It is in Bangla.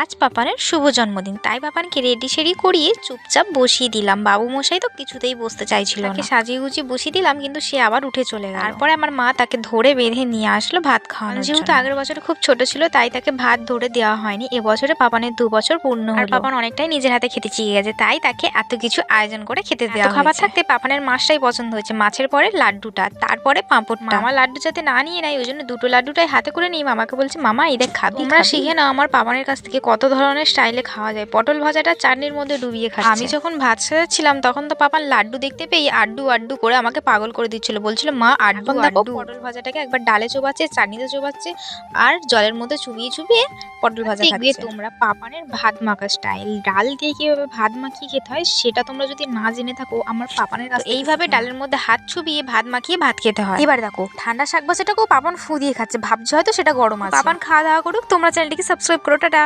আজ পাপানের শুভ জন্মদিন। তাই পাপানকে রেডি সেডি করিয়ে চুপচাপ বসিয়ে দিলাম। বাবু মশাই তো কিছুতেই বসতে চাইছিল না। সাজিয়ে গুজিয়ে বসিয়ে দিলাম কিন্তু সে আবার উঠে চলে গেল। তারপরে আমার মা তাকে ধরে বেঁধে নিয়ে আসলো ভাত খাওয়ানো যেহেতু আগের বছরে খুব ছোট ছিল তাই তাকে ভাত ধরে দেওয়া হয়নি। এবছরে পাপানের দু বছর পূর্ণ হলো। পাপান অনেকটাই নিজের হাতে খেতে চিয়ে গেছে তাই তাকে এত কিছু আয়োজন করে খেতে দেওয়া খাবার থাকতে পাপানের মাছটাই পছন্দ হয়েছে মাছের পরে লাড্ডুটা তারপরে পাঁপড়টা। আমার লাড্ডু যাতে না নিয়ে নেয় ওই জন্য দুটো লাড্ডুটাই হাতে করে নিয়ে মামাকে বলছে মামা এই দেখ খাবি? তোমরা শিখে নাও আমার পাপানের কাছ থেকে কত ধরনের স্টাইলে খাওয়া যায়? পটল ভাজাটা চাটনির মধ্যে ডুবিয়ে খাচ্ছে। আমি যখন ভাত সাজাচ্ছিলাম তখন তো পাপান লাড্ডু দেখতে পেয়ে আড্ডু আড্ডু করে আমাকে পাগল করে দিচ্ছিল। বলছিল মা আড্ডু আড্ডু। পটল ভাজাটাকে একবার ডালে চোবাচ্ছে চাটনিতে চোবাচ্ছে আর জলের মধ্যে চুবিয়ে চুবিয়ে পটল ভাজা দেখবে তোমরা পাপানের ভাত মাখা স্টাইল। ডাল দিয়ে কীভাবে ভাত মাখিয়ে খেতে হয় সেটা তোমরা যদি না জেনে থাকো আমার পাপানের কাছে এইভাবে ডালের মধ্যে হাত চুবিয়ে ভাত মাখিয়ে ভাত খেতে হয়। এবার দেখো ঠান্ডা শাক ভাজাটাকেও পাপান ফু দিয়ে খাচ্ছে। ভাবছে হয়তো সেটা গরম আছে। পাপান খাওয়া দাওয়া করুক তোমরা চ্যানেলটিকে সাবস্ক্রাইব করো টাটা।